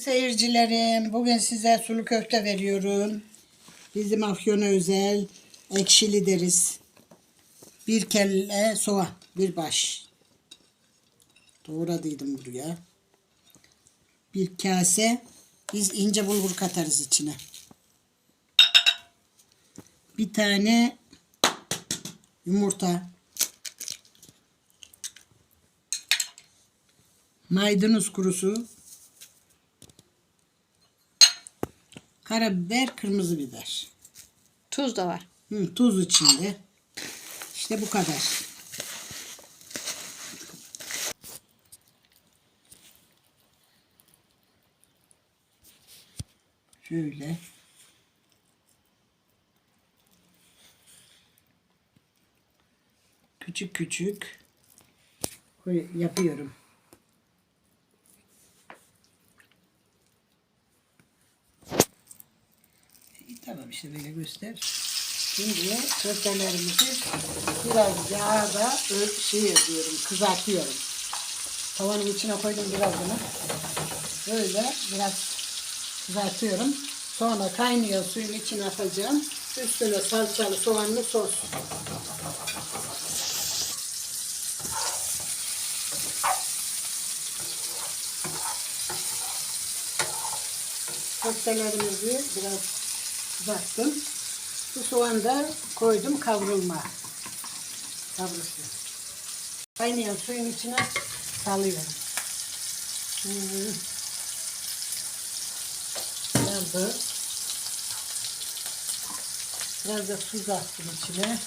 Seyircilerim, bugün size sulu köfte veriyorum. Bizim Afyon'a özel ekşili deriz. Bir kelle soğan, bir baş. Doğradıydım buraya. Bir kase, biz ince bulgur katarız içine. Bir tane yumurta. Maydanoz kurusu. Karabiber, kırmızı biber. Tuz da var. Hı, tuz içinde. İşte bu kadar. Şöyle. Küçük küçük yapıyorum. Tamam işte böyle göster. Şimdi köftelerimizi biraz yağda şey ediyorum, kızartıyorum. Tavanın içine koydum biraz bunu. Böyle biraz kızartıyorum. Sonra kaynıyor suyun içine atacağım. Üstüne salçalı soğanlı sos. Köftelerimizi biraz kızarttım. Bu soğanı da koydum kavrulma. Kavrulsun. Kaynayan suyun içine salıyorum. Hmm. Da biraz da tuz attım içine.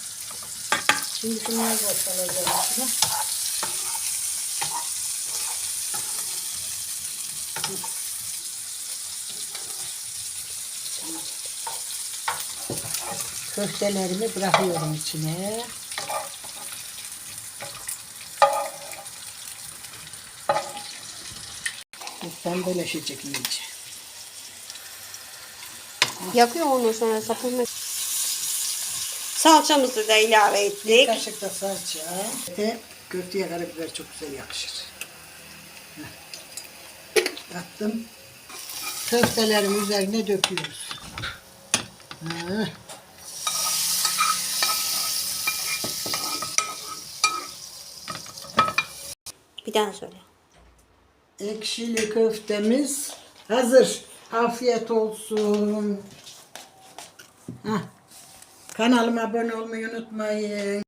Şimdi şunları da salacağım içine. Köftelerimi bırakıyorum içine. Pembeleşecek iyice. Yakıyor ondan sonra sapını. Salçamızı da ilave Bir ettik. kaşık da salça. Ve köfteye karabiber çok güzel yakışır. Heh. Attım. Köftelerin üzerine döküyoruz. Bir daha söyle. Ekşili köftemiz hazır. Afiyet olsun. Heh. Kanalıma abone olmayı unutmayın.